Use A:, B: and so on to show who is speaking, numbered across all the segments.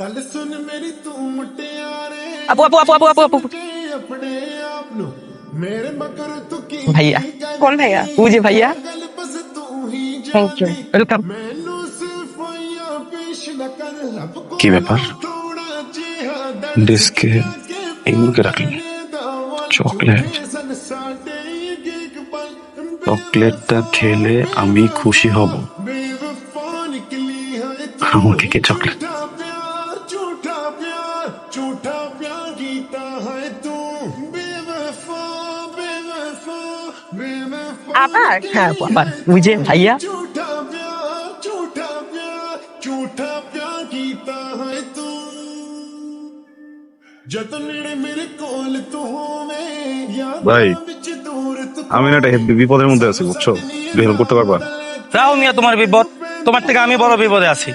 A: ਗੱਲ ਸੁਣ ਮੇਰੀ ਤੂੰ ਮੁਟਿਆਰੇ
B: আপু আপু আপু আপু আপু আপু
A: ਕੇ ਆਪਣੇ ਆਪ ਨੂੰ ਮੇਰੇ ਮਗਰ ਤੂੰ ਕੀ
B: ভাইয়া
C: কোন ভাইয়া
B: ও যে ভাইয়া
A: ਗੱਲ ਬਸ ਤੂੰ ਹੀ
C: থ্যাংক ইউ
B: ওয়েলকাম
A: ਮੈਨੂੰ ਸਿਫਾਈਆਂ ਪੇਸ਼ ਨਾ ਕਰ ਰੱਬ ਕੋ
D: কি ব্যাপার
A: ਥੋੜਾ ਜਿਹਾ
D: ডেস্কে এগুলোকে রাখলেন চকলেট
A: ਸਾਡੇ ਇੱਕ ਪਲ
D: চকলেটটা খেলে আমি খুশি হব
A: ਬੇਵਫਾ ਨਿਕਲੀ ਹੈ
D: আমাকে কে চকলেট
A: झूठा प्यार कीता है तू। बेवफा बेवफा बेवफा।
C: আবার?
B: হ্যাঁ বাবা ওই যে ভাইয়া।
A: झूठा प्यार झूठा प्यार झूठा प्यार कीता है तू। जतन मेरे कोल तू होवे
D: আমি
B: তোমার থেকে আমি বড় বিপদে আছি।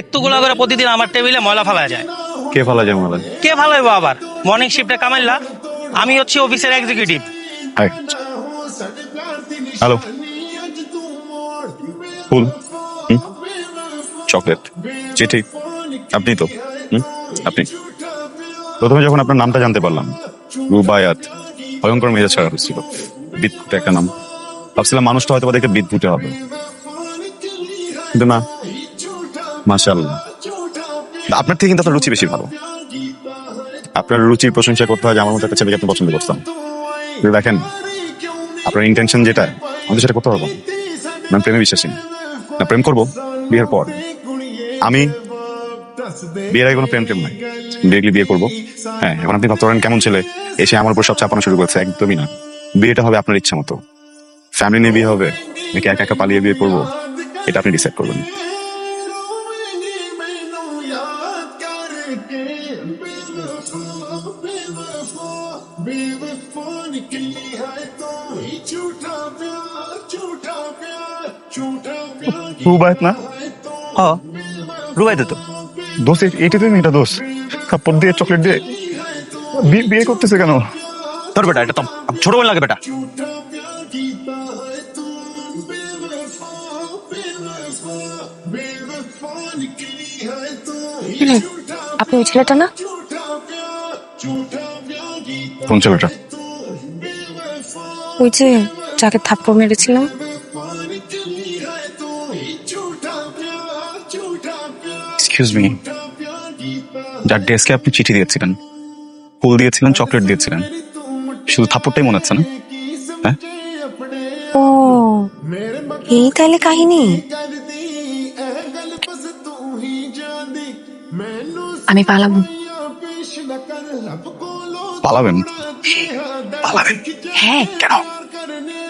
B: একটু গুলা করে প্রতিদিন আমার টেবিলে ময়লা ফেলা যায়।
D: কে ভালো যায় মালা
B: কে ভালো হইবো আবার? মর্নিং শিফটে কামাইলা আমি হচ্ছি অফিসের এক্সিকিউটিভ
D: হ্যালো ফুল চকলেট চিঠি আপনি তো? আপনি? প্রথমে যখন আপনার নামটা জানতে পারলাম রুবায়াত ভয়ঙ্কর মেজাজ ছাড়া হচ্ছিল বিদ্যুতে একটা নাম। ভাবছিলাম মানুষটা হয়তো দেখে বিদ্যুতে হবে। কিন্তু না। মাসাল্লাহ আপনার থেকে কিন্তু আপনার রুচি বেশি ভালো। আপনার রুচির প্রশংসা করতে হয় যে আমার মতো একটা ছেলেকে আপনি পছন্দ করতাম দেখেন, আপনার ইন্টেনশন যেটা আমি সেটা করতে পারব না। প্রেমে বিশ্বাসী না। প্রেম করব, বিয়ের পর। আমি বিয়ের আগে কোনো প্রেম টেম নাই। বিয়ে বিয়ে করব। হ্যাঁ এখন আপনি ভাবতে পারেন কেমন ছেলে, এসে আমার উপর সব চাপানো শুরু করেছে। একদমই না। বিয়েটা হবে আপনার ইচ্ছা মতো। ফ্যামিলি নিয়ে বিয়ে হবে, নাকি একা একা পালিয়ে বিয়ে করব, এটা আপনি ডিসাইড করবেন।
A: बेवफान की है तो ही झूठा प्यार झूठा प्यार झूठा
D: प्यार না
B: হ্যাঁ
D: দোষ। এটিতে মেয়েটা চকলেট দিয়ে। বিয়ে করতেছে কেন?
B: তোর বেটা এটা তো ছোট বলে লাগে বেটা।
C: আপনি ওই ছেলেটা না?
D: কোন ছেলেটা
C: ওই যে যাকে থাপ্পড় মেরেছিলাম
D: এক্সকিউজ মি যার ডেস্কে আপনি চিঠি দিয়েছিলেন ফুল দিয়েছিলেন চকলেট দিয়েছিলেন শুধু থাপ্পড়টাই মনে হচ্ছে না? হ্যাঁ?
C: ও এই তাহলে কাহিনী। আমি পালাবো।
D: পালাবেন?
A: পালাবেন?
C: হ্যাঁ
D: কেন?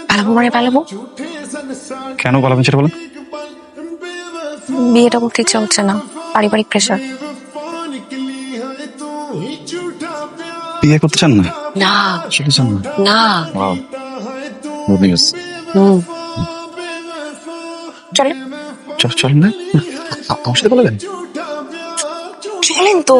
C: পালাবো মানে পালাবো?
D: কেন পালাবেন সেটা বলেন।
C: বিয়েটা করতে ইচ্ছা হচ্ছে না পারিবারিক প্রেশার
D: বিয়ে করতে চান না?
C: না।
D: সেটা চান না?
C: না।
D: গুড নিউজ
C: হুম। চল
D: চলেন না। আমার সাথে
A: বলে দেন
C: চলেন তো।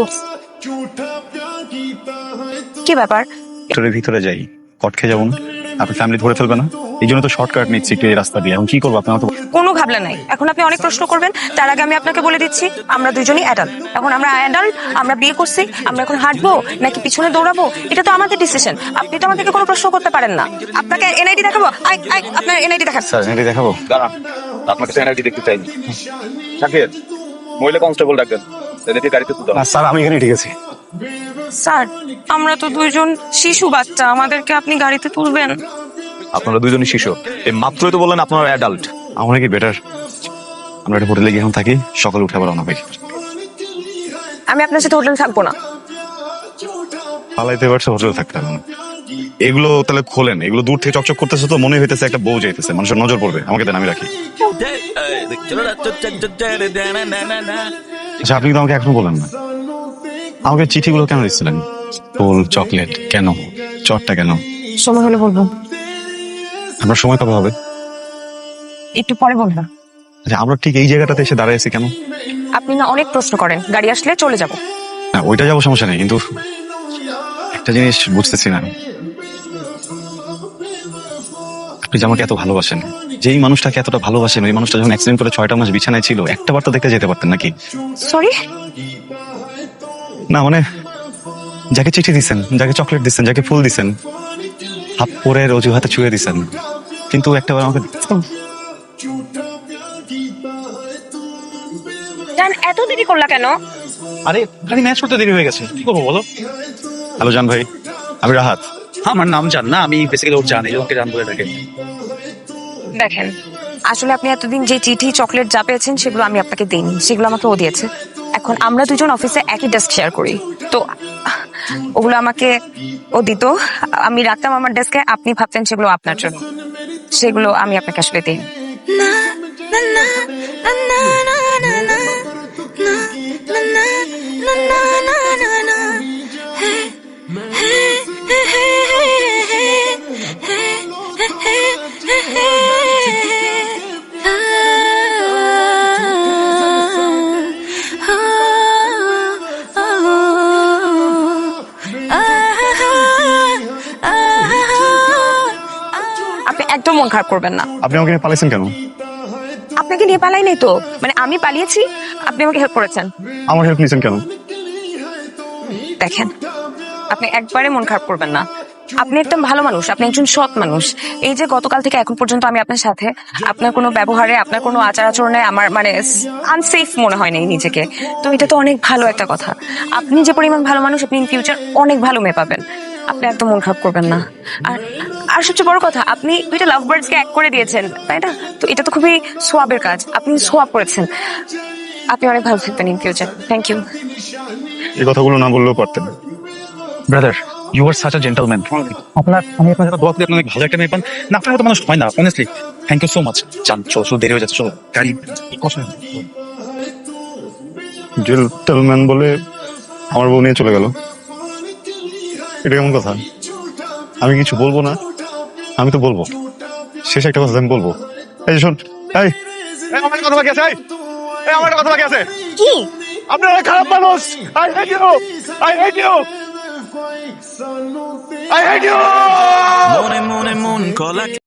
C: কি ব্যাপার?
D: ভিতরে ভিতরে যাই। কটকে যাব না। আপনি ফ্যামিলি ধরে ফেলবে না। এই জন্য তো শর্টকাট নিচ্ছি একটু এই রাস্তা দিয়ে। এখন কি করব? আপনার তো
C: কোনো ঘাবলা নাই। এখন আপনি অনেক প্রশ্ন করবেন। তার আগে আমি আপনাকে বলে দিচ্ছি আমরা দুজনই অ্যাডাল্ট এখন আমরা অ্যাডাল্ট আমরা বিয়ে করছি আমরা এখন হাঁটবো নাকি পিছনে দৌড়াবো? এটা তো আমাদের ডিসিশন আপনি তো আমাদেরকে কোনো প্রশ্ন করতে পারেন না। আপনাকে এনআইডি দেখাবো? আই আই আপনার এনআইডি দেখান।
D: স্যার এনআইডি দেখাবো? দাঁড়ান। আপনাকে এনআইডি দেখতে চাই সাকিব মহিলা কনস্টেবল ডাকেন এদেরকে গাড়িতে তুলতে না স্যার আমি এখানে ঠিক আছে।
C: স্যার আমরা তো দুইজন শিশু বাচ্চা আমাদেরকে আপনি গাড়িতে তুলবেন।
E: আপনারা দুইজনই শিশু। এই মাত্রই তো বললেন আপনারা অ্যাডাল্ট
D: আমার কি বেটার আমরা একটা হোটেলে গিয়ে এখন থাকি সকালে উঠে আবার
C: আমি আপনার সাথে হোটেলে থাকব না।
D: পালাইতে পারছে হোটেলে থাকতে হবে না। এগুলো তাহলে খোলেন এগুলো দূর থেকে চকচক করতেছে তো মনে হইতেছে একটা বউ যাইতেছে মানুষের নজর পড়বে। আমাকে দেন আমি রাখি। আচ্ছা আপনি তো আমাকে এখনও বলেন না। আমাকে চিঠিগুলো কেন দিচ্ছিলেন? ফুল চকলেট কেন? চটটা কেন?
C: সময় হলে বলব।
D: আপনার সময় কবে হবে?
C: একটু পরে বলব।
D: আচ্ছা আমরা ঠিক এই জায়গাটাতে এসে দাঁড়ায় আছি কেন?
C: আপনি না অনেক প্রশ্ন করেন। গাড়ি আসলে চলে যাব।
D: না ওইটা যাব সমস্যা নেই কিন্তু একটা জিনিস বুঝতেছি না। আপনি যে আমাকে এত ভালোবাসেন যেই মানুষটাকে এতটা ভালোবাসেন ওই মানুষটা যখন অ্যাক্সিডেন্ট করে ছয়টা মাস বিছানায় ছিল একটা বার তো দেখতে যেতে পারতেন নাকি?
C: সরি
D: না মানে যাকে চিঠি দিছেন যাকে চকলেট দিছেন যাকে ফুল দিছেন হাপ্পরের অজুহাতে ছুঁয়ে দিছেন কিন্তু একটা বার আমাকে
C: জান এত দেরি করলা কেন?
F: আরে খালি ম্যাচ করতে দেরি হয়ে গেছে। কি করব বলো?
D: হ্যালো জান ভাই। আমি রাহাত।
F: আমার নাম জান না আমি বেসিক্যালি ওর জানি ওকে জান বলে থাকে
C: দেখেন, আসলে আপনি এতদিন যে চিঠি, চকলেট যা পেয়েছেন, সেগুলো আমি আপনাকে দিইনি। সেগুলো আমাকে ও দিয়েছে। এখন আমরা দুজন অফিসে একই ডেস্ক শেয়ার করি। তো, ওগুলো আমাকে ও দিত। আমি রাখতাম আমার ডেস্কে আপনি ভাবতেন সেগুলো আপনার জন্য। সেগুলো আমি আপনাকে আসলে দিই আপনি একদম মন খারাপ করবেন না।
D: আপনি আমাকে নিয়ে পালাইছেন কেন?
C: আপনাকে নিয়ে পালাই নাই তো। মানে আমি পালিয়েছি আপনি আমাকে হেল্প করেছেন।
D: আমার হেল্প নিয়েছেন কেন?
C: দেখেন আপনি একবারে মন খারাপ করবেন না। আপনি একদম ভালো মানুষ আপনি একজন সৎ মানুষ। এই যে গতকাল থেকে এখন পর্যন্ত আমি আপনার সাথে আপনার কোনো ব্যবহারে আপনার কোনো আচার আচরণে আমার মানে আনসেফ মনে হয় নাই নিজেকে। তো এটা তো অনেক ভালো একটা কথা। আপনি যে পরিমাণ ভালো মানুষ আপনি ইন ফিউচার অনেক ভালো মেয়ে পাবেন। আপনি একদম মন খারাপ করবেন না। আর আর সবচেয়ে বড় কথা আপনি দুইটা লাভ বার্ডস কে এক করে দিয়েছেন তাই না? তো এটা তো খুবই সোয়াবের কাজ আপনি সোয়াব করেছেন। আপনি অনেক ভালো থাকবেন ইন ফিউচার থ্যাংক ইউ
D: এই কথাগুলো না বললেও পারতেন।
F: Brother you are such a gentleman আপনার আমি আপনার সাথে দোয়া করি আপনি অনেক ভালো একটা মেয়ে পান। না আপনার মতো মানুষ হয় না honestly thank you so much চান চলো চলো দেরি হয়ে যাচ্ছে চলো গাড়ি কষ্ট
D: জেন্টলম্যান বলে আমার বউ নিয়ে চলে গেল। এটা কেমন কথা? আমি কিছু বলব না। আমি তো বলব। শেষ একটা কথা আমি বলব। এই যে শোন এই। আমার একটা কথা বাকি আছে এই। আমার একটা কথা বাকি আছে।
C: কি?
D: আপনারা খারাপ মানুষ। I hate you I hate you I hate you
G: মনে মনে মন কলা